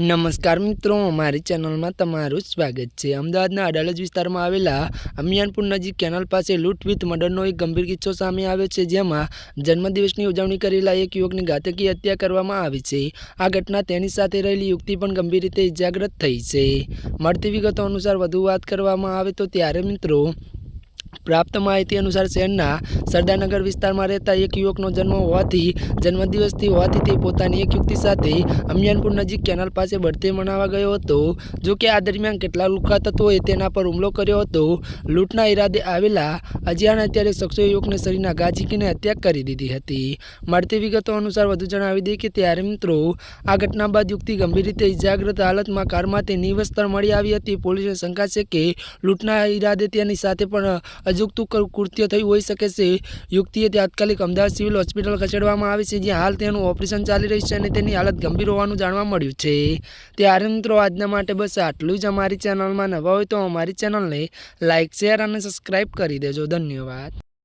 નમસ્કાર મિત્રો, અમારી ચેનલમાં તમારું સ્વાગત છે. અમદાવાદના અડાલજ વિસ્તારમાં આવેલા અમિયાનપુર નજીક કેનાલ પાસે લૂંટ વિથ મર્ડરનો એક ગંભીર કિસ્સો સામે આવ્યો છે, જેમાં જન્મદિવસની ઉજવણી કરેલા એક યુવકની ઘાતકી હત્યા કરવામાં આવી છે. આ ઘટના તેની સાથે રહેલી યુવતી પણ ગંભીર રીતે ઇજાગ્રસ્ત થઈ છે. મળતી વિગતો અનુસાર વધુ વાત કરવામાં આવે તો ત્યારે મિત્રો પ્રાપ્ત માહિતી અનુસાર શહેરના સરદારનગર વિસ્તારમાં રહેતા એક યુવકનો જન્મ હોવાથી જન્મદિવસથી હોવાથી તે પોતાની એક યુવતી સાથે અમિયાનપુર નજીક કેનાલ પાસે બર્થડે મનાવવા ગયો હતો. જો કે આ દરમિયાન કેટલાક લુકા તત્વોએ તેના પર હુમલો કર્યો હતો. લૂંટના ઈરાદે આવેલા અજાણ અત્યારે શખ્સોએ યુવકને શરીરના ઘા હત્યા કરી દીધી હતી. મળતી વિગતો અનુસાર વધુ જણાવી દઈએ કે ત્યારે મિત્રો આ ઘટના બાદ યુવતી ગંભીર રીતે ઇજાગ્રસ્ત હાલતમાં કારમાં તે નિવસ્તર મળી આવી હતી. પોલીસને શંકા છે કે લૂંટના ઈરાદે તેની સાથે પણ અજુગતું કૃત્ય થયું હોઈ શકે છે. યુવતીએ તાત્કાલિક અમદાવાદ સિવિલ હોસ્પિટલ ખસેડવામાં આવી છે, જ્યાં હાલ તેનું ઓપરેશન ચાલી રહ્યું છે અને તેની હાલત ગંભીર હોવાનું જાણવા મળ્યું છે. ત્યારે મિત્રો આજના માટે બસ આટલું જ. અમારી ચેનલમાં નવા હોય તો અમારી ચેનલને લાઇક શેર અને સબસ્ક્રાઈબ કરી દેજો. ધન્યવાદ.